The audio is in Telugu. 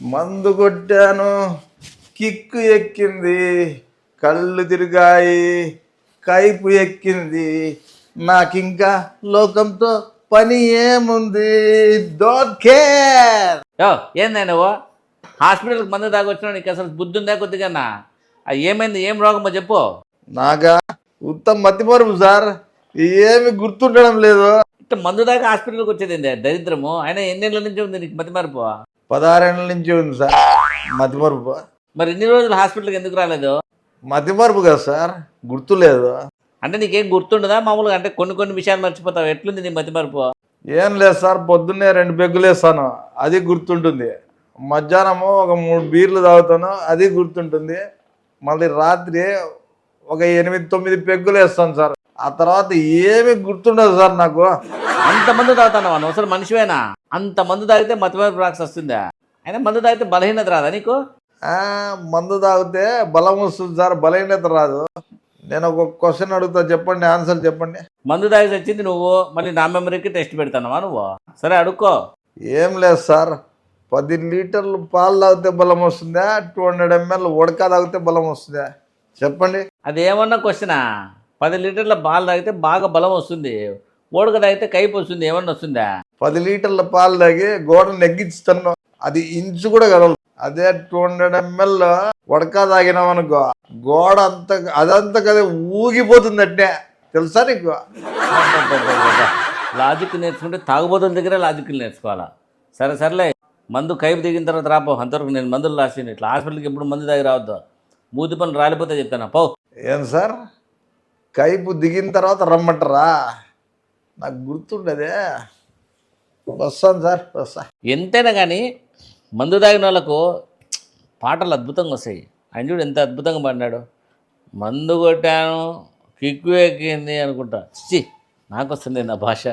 మందు కొట్టాను. కిక్కు ఎక్కింది. కళ్ళు తిరిగాయి. కైపు ఎక్కింది. నాకింకా లోకంతో పని ఏముంది? యో ఏందా నువ్వు హాస్పిటల్కి మందు దాకా వచ్చినా నీకు అసలు బుద్ధి ఉందా కొద్దిగా అది ఏమైంది? ఏం రోగమో చెప్పు. నాగా ఉత్తమ మతిమరుపు సార్. ఏమి గుర్తుండడం లేదు. మందు దాకా హాస్పిటల్కి వచ్చేది దరిద్రము. అయినా ఎన్నేళ్ళ నుంచి ఉంది నీకు మతి మరపు? పదహారేళ్ళ నుంచి ఉంది సార్. మతిమరుపు మరి ఇన్ని రోజులు హాస్పిటల్కి ఎందుకు రాలేదు? మతిమరుపు కదా సార్. గుర్తులేదు. అంటే నీకేం గుర్తుండదా? మామూలుగా అంటే కొన్ని కొన్ని విషయాలు మర్చిపోతావు. ఎట్లుంది నీ మతి మరపు ఏం లేదు సార్ పొద్దున్నే రెండు పెగ్గులు వేస్తాను. అది గుర్తుంటుంది. మధ్యాహ్నము ఒక మూడు బీర్లు తాగుతాను. అది గుర్తుంటుంది. మళ్ళీ రాత్రి ఒక ఎనిమిది తొమ్మిది పెగ్గులు వేస్తాను సార్. ఆ తర్వాత ఏమి గుర్తుండదు సార్ నాకు. అంత మందు తాగుతాను అసలు మనిషివేనా? అంత మందు తాగితే మతి మరపు రాక్స్ వస్తుందా? అయినా మందు తాగితే బలహీనత రాదా నీకు? మందు తాగితే బలం వస్తుంది సార్ బలహీనత రాదు. నేను ఒక క్వశ్చన్ అడుగుతా చెప్పండి ఆన్సర్ చెప్పండి. మందు తాగి వచ్చింది నువ్వు మళ్ళీ నా మెమరీకి టెస్ట్ పెడతానవా నువ్వు? సరే అడుక్కో. ఏం లేదు సార్ పది లీటర్లు పాలు తాగితే బలం వస్తుందా? టూ హండ్రెడ్ ఎంఎల్ ఉడక తాగితే బలం వస్తుందా? చెప్పండి. అది ఏమన్నా క్వశ్చనా పది లీటర్ల పాలు తాగితే బాగా బలం వస్తుంది. ఓడక తాగితే కైపు వస్తుంది ఏమన్నా వస్తుందా? పది లీటర్ల పాలు తాగి గోడ నెగ్గించుతాను అది ఇంచు కూడా కదలదు అదే టూ హండ్రెడ్ ఎంఎల్ ఉడక తాగినాం అనుకో గోడ అంత అదంతా కదా ఊగిపోతుంది అంటే తెలుసా నీకు? లాజిక్ నేర్చుకుంటే తాగుబోతుల దగ్గరే లాజిక్ నేర్చుకోవాలా? సరే సర్లే. మందు కైపు దిగిన తర్వాత రాపో అంతవరకు నేను మందులు రాసి ఇట్లా హాస్పిటల్కి ఎప్పుడు మందు తాగి రావద్దు. మూతి పనులు రాలిపోతే చెప్తాను. పో. ఏం సార్? కైపు దిగిన తర్వాత రమ్మంటారా? నాకు గుర్తుండదే. వస్తాను సార్ వస్తా. ఎంతైనా కానీ మందు తాగిన వాళ్ళకు పాటలు అద్భుతంగా వస్తాయి. ఆయన చూడు ఎంత అద్భుతంగా పడినాడు. మందు కొట్టాను కిక్కు ఎక్కింది అనుకుంటా. చి నాకు వస్తుంది నా భాష.